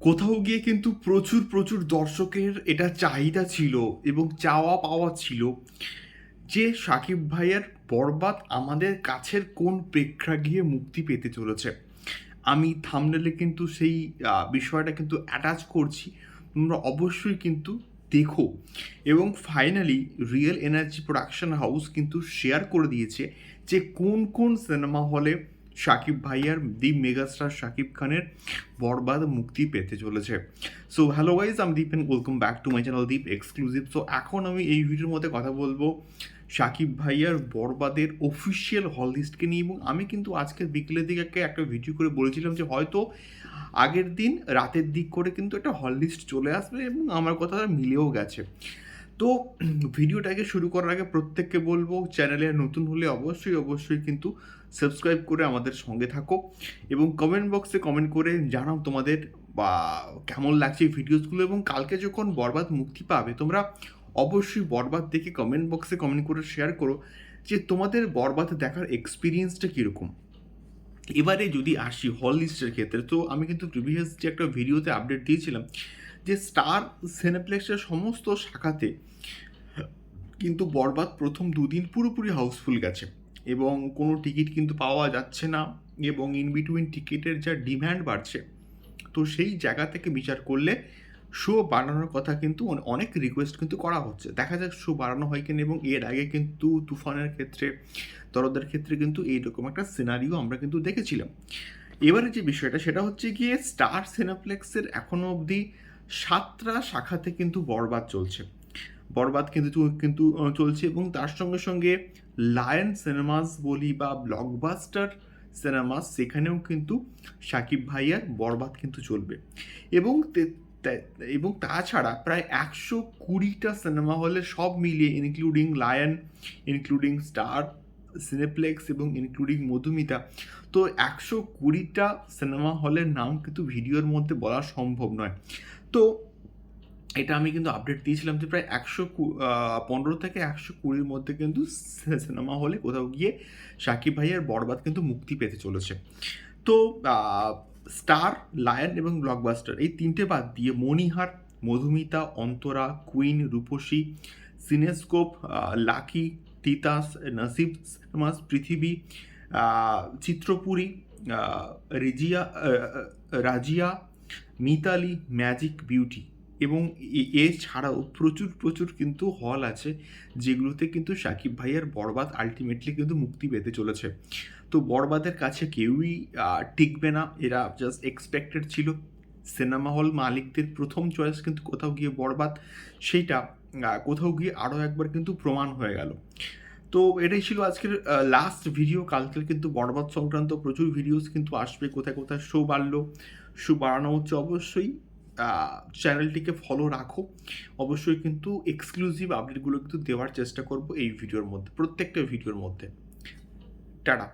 কোথাও গিয়ে কিন্তু প্রচুর প্রচুর দর্শকের এটা চাহিদা ছিল এবং চাওয়া পাওয়া ছিল যে সাকিব ভাইয়ের বরবাদ আমাদের কাছের কোন প্রেক্ষা প্রেক্ষাগৃহে মুক্তি পেতে চলেছে। আমি থামনেলে কিন্তু সেই বিষয়টা কিন্তু অ্যাটাচ করছি। তোমরা অবশ্যই কিন্তু দেখো। এবং finally real energy production house কিন্তু শেয়ার করে দিয়েছে যে কোন কোন সিনেমা হলে শাকিব ভাইয়ার, দি মেগাস্টার শাকিব খানের বরবাদ মুক্তি পেতে চলেছে। সো হ্যালো গাইজ আমি Deep and welcome back to my channel Deep exclusive so এখন আমি এই ভিডিওর মধ্যে কথা বলব শাকিব ভাইয়ার বরবাদের অফিসিয়াল হল লিস্টকে নিয়ে এবং আমি কিন্তু আজকের বিকেলের দিকে একটা- ভিডিও করে বলেছিলাম যে হয়তো আগের দিন রাতের দিক করে কিন্তু একটা হল লিস্ট চলে আসবে এবং আমার কথা মিলেও গেছে। তো ভিডিওটাকে শুরু করার আগে প্রত্যেককে বলব, চ্যানেলে নতুন হলে অবশ্যই অবশ্যই কিন্তু সাবস্ক্রাইব করে আমাদের সঙ্গে থাকো এবং কমেন্ট বক্সে কমেন্ট করে জানাও তোমাদের, বা কেমন লাগছে ভিডিওসগুলো এবং কালকে যখন বরবাদ মুক্তি পাবে, তোমরা অবশ্যই বরবাদ দেখে কমেন্ট বক্সে কমেন্ট করে শেয়ার করো যে তোমাদের বরবাদ দেখার এক্সপিরিয়েন্সটা কীরকম। এবারে যদি আসি, হল লিস্টের ক্ষেত্রে, তো আমি কিন্তু প্রিভিয়াস যে একটা ভিডিওতে আপডেট দিয়েছিলাম যে স্টার, সিনেপ্লেক্সের সমস্ত শাখাতে কিন্তু বরবাদ প্রথম দুদিন পুরোপুরি হাউসফুল গেছে এবং কোনো টিকিট কিন্তু পাওয়া যাচ্ছে না এবং ইন বিটুইন টিকিটের যা ডিম্যান্ড বাড়ছে, তো সেই জায়গা থেকে বিচার করলে শো বাড়ানোর কথা কিন্তু অনেক রিকোয়েস্ট কিন্তু করা হচ্ছে। দেখা যাক শো বাড়ানো হয় কিনা এবং এর আগে কিন্তু তুফানের ক্ষেত্রে দরদের ক্ষেত্রে কিন্তু এইরকম একটা সিনারিও আমরা কিন্তু দেখেছিলাম। এবারে যে বিষয়টা, সেটা হচ্ছে গিয়ে স্টার সিনেপ্লেক্সের এখনও অবধি সাতটা শাখাতে কিন্তু বরবাদ চলছে। বরবাদ কিন্তু কিন্তু চলছে এবং তার সঙ্গে সঙ্গে লায়ন সিনেমাস বলি বা ব্লকবাস্টার সিনেমাস সেখানেও কিন্তু সাকিব ভাইয়ার বরবাদ কিন্তু চলবে। এবং এবং তাছাড়া প্রায় একশো কুড়িটা সিনেমা হলে সব মিলিয়ে including Lion including Star Cineplex এবং ইনক্লুডিং মধুমিতা, তো একশো কুড়িটা সিনেমা হলের নাম কিন্তু ভিডিওর মধ্যে বলা সম্ভব নয়। তো এটা আমি কিন্তু আপডেট দিয়েছিলাম যে প্রায় একশো পনেরো থেকে একশো কুড়ির মধ্যে কিন্তু সিনেমা হলে কোথাও গিয়ে সাকিব ভাইয়ের বরবাদ কিন্তু মুক্তি পেতে চলেছে। তো স্টার, লায়ন এবং ব্লকবাস্টার এই তিনটে বাদ দিয়ে Monihar Madhumita, Antara, Queen, Rupashi, Cinescope Lucky, Titas, Nasib, Cinemas, Prithibi Chitrapuri Rizia Razia, Mitali, Magic Beauty. এবং এছাড়াও প্রচুর প্রচুর কিন্তু হল আছে, যেগুলোতে কিন্তু সাকিব ভাইয়ের বরবাদ আলটিমেটলি কিন্তু মুক্তি পেতে চলেছে। তো বরবাদের কাছে কেউই টিকবে না, এরা জাস্ট এক্সপেক্টেড ছিল। সিনেমা হল মালিকদের প্রথম চয়েস কিন্তু কোথাও গিয়ে বরবাদ, সেইটা কোথাও গিয়ে আরও একবার কিন্তু প্রমাণ হয়ে গেল। তো এটাই ছিল আজকের লাস্ট ভিডিও কালকে কিন্তু বরবাদ সংক্রান্ত প্রচুর ভিডিওস কিন্তু আসবে। কোথায় কোথায় শো বাড়লো শো বাড়ানো হচ্ছে অবশ্যই চ্যানেলটিকে ফলো রাখো। অবশ্যই কিন্তু এক্সক্লুসিভ আপডেটগুলো কিন্তু দেওয়ার চেষ্টা করব এই ভিডিওর মধ্যে, প্রত্যেকটা ভিডিওর মধ্যে। টাটা।